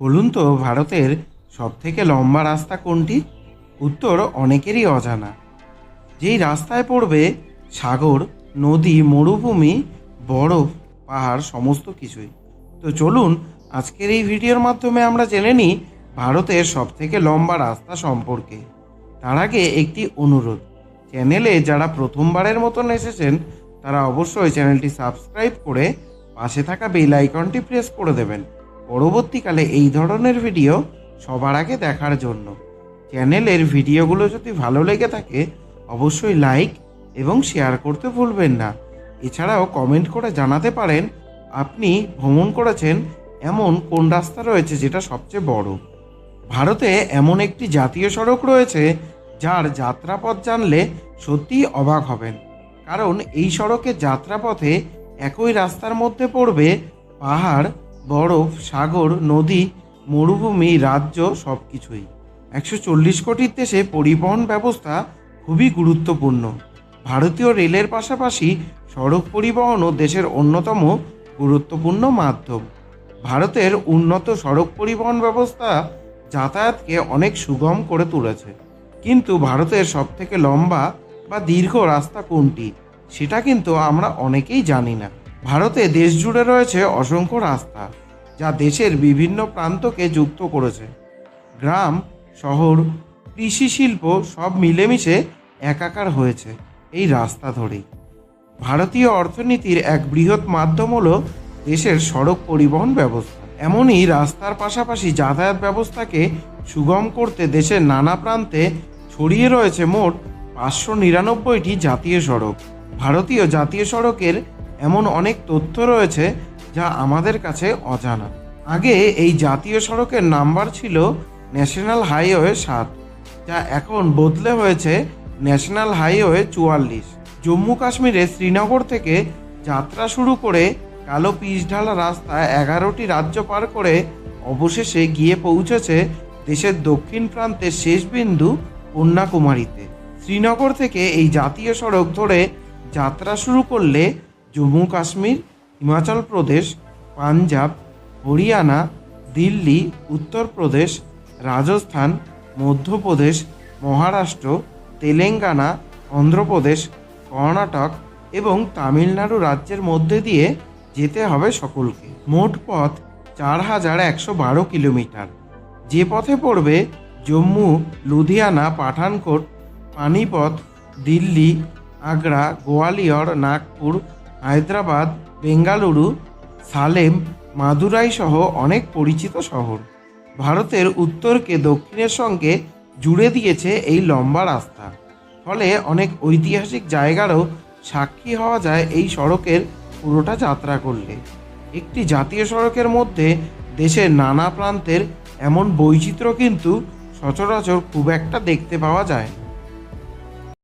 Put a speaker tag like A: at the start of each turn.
A: বলুন তো, ভারতের সবথেকে লম্বা রাস্তা কোনটি? উত্তর অনেকেরই অজানা। যেই রাস্তায় পড়বে সাগর, নদী, মরুভূমি, বরফ, পাহাড়, সমস্ত কিছুই। তো চলুন, আজকের এই ভিডিওর মাধ্যমে আমরা জেনে নিই ভারতের সবথেকে লম্বা রাস্তা সম্পর্কে। তার আগে একটি অনুরোধ, চ্যানেলে যারা প্রথমবারের মতন এসেছেন, তারা অবশ্যই চ্যানেলটি সাবস্ক্রাইব করে পাশে থাকা বেল আইকনটি প্রেস করে দেবেন। পরবর্তীকালে এই ধরনের ভিডিও সবার আগে দেখার জন্য। চ্যানেলের ভিডিওগুলো যদি ভালো লেগে থাকে, অবশ্যই লাইক এবং শেয়ার করতে ভুলবেন না। এছাড়াও কমেন্ট করে জানাতে পারেন, আপনি ভ্রমণ করেছেন এমন কোন রাস্তা রয়েছে যেটা সবচেয়ে বড়? ভারতে এমন একটি জাতীয় সড়ক রয়েছে, যার যাত্রাপথ জানলে সত্যিই অবাক হবেন। কারণ এই সড়কের যাত্রাপথে একই রাস্তার মধ্যে পড়বে পাহাড় বরফ, সাগর, নদী, মরুভূমি, রাজ্য সব কিছুই একশো চল্লিশ কোটির দেশে পরিবহন ব্যবস্থা খুবই গুরুত্বপূর্ণ। ভারতীয় রেলের পাশাপাশি সড়ক পরিবহনও দেশের অন্যতম গুরুত্বপূর্ণ মাধ্যম। ভারতের উন্নত সড়ক পরিবহন ব্যবস্থা যাতায়াতকে অনেক সুগম করে তুলেছে। কিন্তু ভারতের সবথেকে লম্বা বা দীর্ঘ রাস্তা কোনটি, সেটা কিন্তু আমরা অনেকেই জানি না। ভারতে দেশ জুড়ে রয়েছে অসংখ্য রাস্তা যা দেশের বিভিন্ন প্রান্তকে যুক্ত করেছে। গ্রাম, শহর, কৃষি শিল্প সব মিলেমিশে একাকার হয়েছে এই রাস্তা ধরেই। ভারতীয় অর্থনীতির এক বৃহৎ মাধ্যম হল দেশের সড়ক পরিবহন ব্যবস্থা। এমনই রাস্তার পাশাপাশি যাতায়াত ব্যবস্থাকে সুগম করতে দেশের নানা প্রান্তে ছড়িয়ে রয়েছে মোট পাঁচশো নিরানব্বইটি জাতীয় সড়ক। ভারতীয় জাতীয় সড়কের এমন অনেক তথ্য রয়েছে যা আমাদের কাছে অজানা। আগে এই জাতীয় সড়কের নাম্বার ছিল ন্যাশনাল হাইওয়ে সাত, যা এখন বদলে হয়েছে ন্যাশনাল হাইওয়ে চুয়াল্লিশ। জম্মু কাশ্মীরে শ্রীনগর থেকে যাত্রা শুরু করে কালো পিচঢালা রাস্তা এগারোটি রাজ্য পার করে অবশেষে গিয়ে পৌঁছেছে দেশের দক্ষিণ প্রান্তের শেষ বিন্দু কন্যাকুমারীতে। শ্রীনগর থেকে এই জাতীয় সড়ক ধরে যাত্রা শুরু করলে জম্মু কাশ্মীর, হিমাচল প্রদেশ, পাঞ্জাব, হরিয়ানা, দিল্লি উত্তরপ্রদেশ রাজস্থান, মধ্যপ্রদেশ, মহারাষ্ট্র, তেলেঙ্গানা, অন্ধ্রপ্রদেশ, কর্ণাটক এবং তামিলনাড়ু রাজ্যের মধ্যে দিয়ে যেতে হবে সকলকে। মোট পথ চার হাজার একশো বারো কিলোমিটার। যে পথে পড়বে জম্মু, লুধিয়ানা, পাঠানকোট, পানিপথ, দিল্লি, আগ্রা, গোয়ালিয়র, নাগপুর হায়দ্রাবাদ, বেঙ্গালুরু, সালেম, মাদুরাই সহ অনেক পরিচিত শহর। ভারতের উত্তরকে দক্ষিণের সঙ্গে জুড়ে দিয়েছে এই লম্বা রাস্তা। ফলে অনেক ঐতিহাসিক জায়গারও সাক্ষী হওয়া যায় এই সড়কের পুরোটা যাত্রা করলে। একটি জাতীয় সড়কের মধ্যে দেশের নানা প্রান্তের এমন বৈচিত্র্য কিন্তু সচরাচর খুব একটা দেখতে পাওয়া যায়।